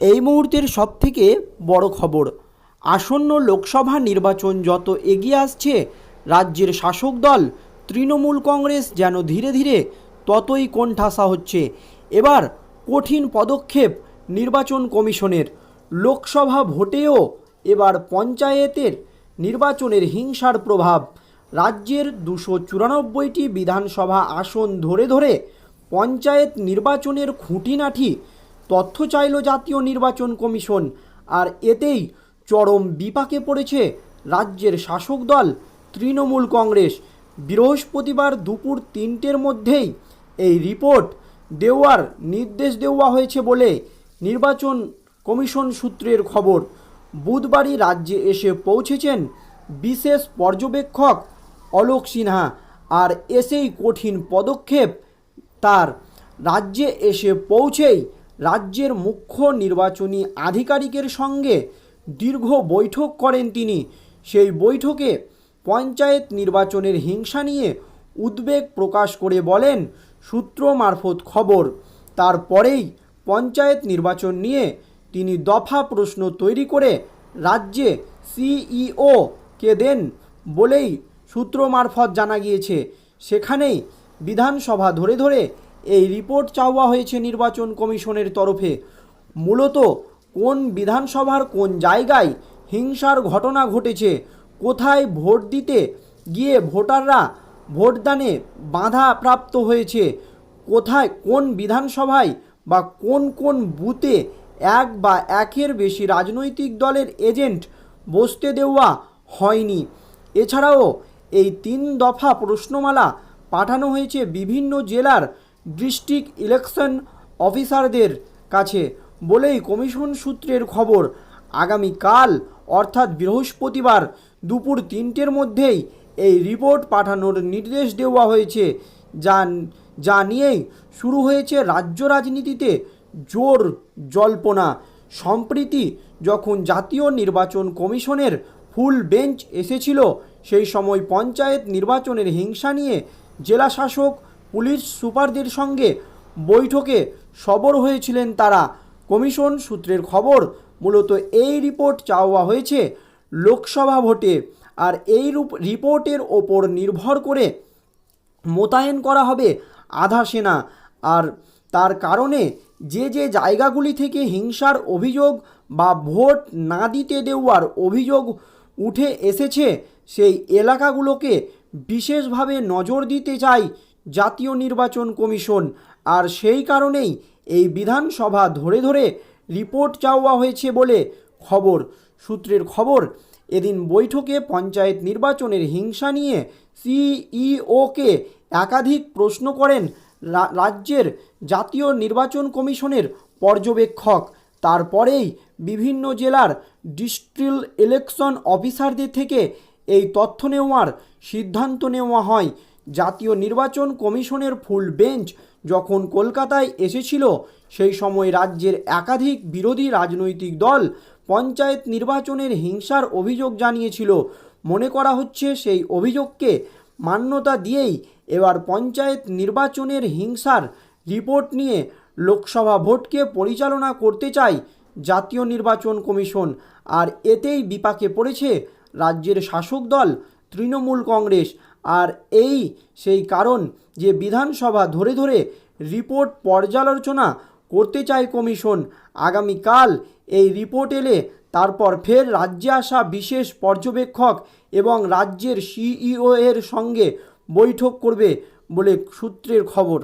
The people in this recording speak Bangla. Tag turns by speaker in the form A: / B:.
A: এই মুহূর্তের সবথেকে বড় খবর, আসন্ন লোকসভা নির্বাচন যত এগিয়ে আসছে, রাজ্যের শাসক দল, তৃণমূল কংগ্রেস যেন ধীরে ধীরে ততই কোণঠাসা হচ্ছে। এবার কঠিন পদক্ষেপ নির্বাচন কমিশনের। লোকসভা ভোটেও এবার পঞ্চায়েতের নির্বাচনের হিংসার প্রভাব। রাজ্যের দুশো চুরানব্বইটি বিধানসভা আসন ধরে ধরে পঞ্চায়েত নির্বাচনের খুঁটিনাটি তথ্য চাইল জাতীয় নির্বাচন কমিশন। আর এতেই চরম বিপাকে পড়েছে রাজ্যের শাসক দল, তৃণমূল কংগ্রেস। বৃহস্পতিবার দুপুর তিনটের মধ্যেই এই রিপোর্ট দেওয়ার নির্দেশ দেওয়া হয়েছে বলে নির্বাচন কমিশন সূত্রের খবর। বুধবারই রাজ্যে এসে পৌঁছেছেন বিশেষ পর্যবেক্ষক অলোক সিনহা। আর এসেই কঠিন পদক্ষেপ তার। রাজ্যে এসে পৌঁছেই রাজ্যের মুখ্য নির্বাচনী আধিকারিকের সঙ্গে দীর্ঘ বৈঠক করেন তিনি। সেই বৈঠকে পঞ্চায়েত নির্বাচনের হিংসা নিয়ে উদ্বেগ প্রকাশ করে বলেন, সূত্র মারফত খবর, তারপরেই পঞ্চায়েত নির্বাচন নিয়ে তিনি দফা প্রশ্ন তৈরি করে রাজ্যে সিইও কে দেন বলেই সূত্র মারফত জানা গিয়েছে। সেখানেই বিধানসভা ধরে ধরে এই রিপোর্ট চাওয়া হয়েছে নির্বাচন কমিশনের তরফে। মূলত কোন বিধানসভার কোন জায়গায় হিংসার ঘটনা ঘটেছে, কোথায় ভোট দিতে গিয়ে ভোটাররা ভোটদানে বাধা প্রাপ্ত হয়েছে, কোথায় কোন বিধানসভায় বা কোন কোন বুথে এক বা একের বেশি রাজনৈতিক দলের এজেন্ট বসতে দেওয়া হয়নি। এছাড়াও এই তিন দফা প্রশ্নমালা পাঠানো হয়েছে বিভিন্ন জেলার ডিস্ট্রিক্ট ইলেকশন অফিসারদের কাছে বলেই কমিশন সূত্রের খবর, আগামীকাল, অর্থাৎ বৃহস্পতিবার দুপুর তিনটের মধ্যেই এই রিপোর্ট পাঠানোর নির্দেশ দেওয়া হয়েছে। যা যা নিয়েই শুরু হয়েছে রাজ্য রাজনীতিতে জোর জল্পনা। সম্প্রীতি যখন জাতীয় নির্বাচন কমিশনের ফুল বেঞ্চ এসেছিল, সেই সময় পঞ্চায়েত নির্বাচনের হিংসা নিয়ে জেলা শাসক পুলিশ সুপারদের সঙ্গে বৈঠকে সবর হয়েছিলেন তারা। কমিশন সূত্রের খবর, মূলত এই রিপোর্ট চাওয়া হয়েছে লোকসভা ভোটে আর এই রূপ রিপোর্টের ওপর নির্ভর করে মোতায়েন করা হবে আধা সেনা আর তার কারণে যে যে জায়গাগুলি থেকে হিংসার অভিযোগ বা ভোট না দিতে দেওয়ার অভিযোগ উঠে এসেছে, সেই এলাকাগুলোকে বিশেষভাবে নজর দিতে চাই জাতীয় নির্বাচন কমিশন। আর সেই কারণেই এই বিধানসভা ধরে ধরে রিপোর্ট চাওয়া হয়েছে বলে খবর। সূত্রের খবর, এদিন বৈঠকে পঞ্চায়েত নির্বাচনের হিংসা নিয়ে সিইওকে একাধিক প্রশ্ন করেন রাজ্যের জাতীয় নির্বাচন কমিশনের পর্যবেক্ষক। তারপরেই বিভিন্ন জেলার ডিস্ট্রিক্ট ইলেকশন অফিসারদের থেকে এই তথ্য নেওয়ার সিদ্ধান্ত নেওয়া হয়। জাতীয় নির্বাচন কমিশনের ফুল বেঞ্চ যখন কলকাতায় এসেছিল, সেই সময় রাজ্যের একাধিক বিরোধী রাজনৈতিক দল পঞ্চায়েত নির্বাচনের হিংসার অভিযোগ জানিয়েছিল। মনে করা হচ্ছে সেই অভিযোগকে মান্যতা দিয়েই এবার পঞ্চায়েত নির্বাচনের হিংসার রিপোর্ট নিয়ে লোকসভা ভোটকে পরিচালনা করতে চায় জাতীয় নির্বাচন কমিশন। আর এতেই বিপাকে পড়েছে রাজ্যের শাসক দল, তৃণমূল কংগ্রেস। আর এই সেই কারণ যে বিধানসভা ধরে ধরে রিপোর্ট পর্যালোচনা করতে চায় কমিশন, আগামীকাল এই রিপোর্ট এলে তারপর ফের রাজ্যে আসা বিশেষ পর্যবেক্ষক এবং রাজ্যের সিইও এর সঙ্গে বৈঠক করবে বলে সূত্রের খবর।